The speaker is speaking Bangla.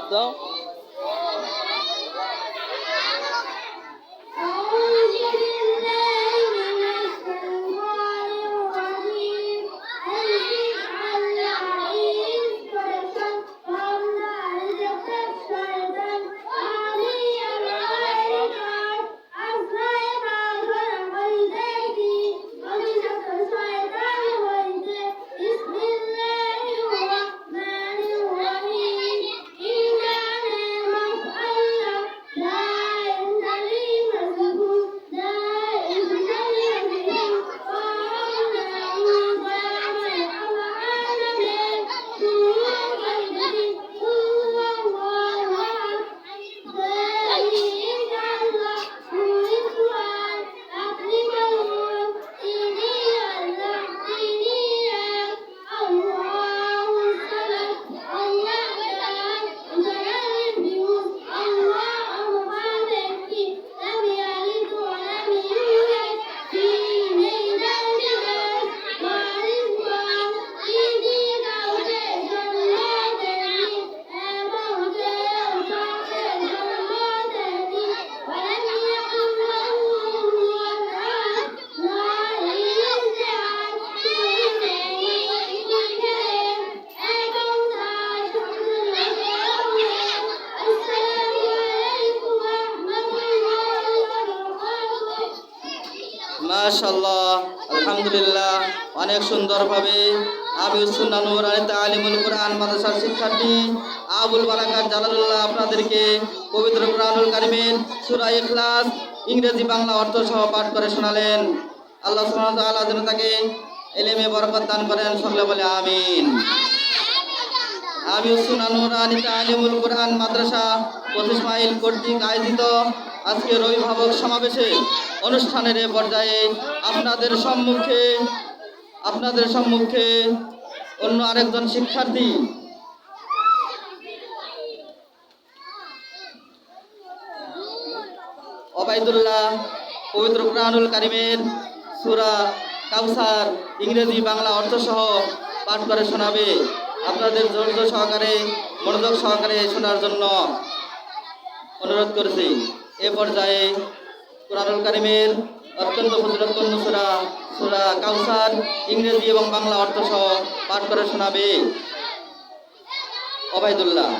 up though. মাশাল্লাহ আলহামদুলিল্লাহ, অনেক সুন্দরভাবে আমি সুন্নানুর মাদ্রাসার শিক্ষার্থী আবুল জালালুল্লাহ আপনাদেরকে পবিত্র ইংরেজি বাংলা অর্থ করে শোনালেন। আল্লাহ তাকে এলেমে দান করেন বলে আমিন। মাদ্রাসা পঁচিশ মাইল কর্তৃক আয়োজিত আজকের অভিভাবক সমাবেশে অনুষ্ঠানের এ পর্যায়ে আপনাদের সম্মুখে আপনাদের সম্মুখে অন্য আরেকজন শিক্ষার্থী। অবায়দুল্লাহ পবিত্র কোরআনুল কারিমের সুরা কাউসার ইংরেজি বাংলা অর্থসহ পাঠ করে শোনাবে। আপনাদের ধৈর্য সহকারে, মনোযোগ সহকারে শোনার জন্য অনুরোধ করছি। এ পর্যায়ে কোরআনুল কারিমের অত্যন্ত ফজিলতপূর্ণ সুরা সুরা কাউসার ইংরেজি এবং বাংলা অর্থসহ পাঠ করে শোনাবে। অবায়দুল্লাহ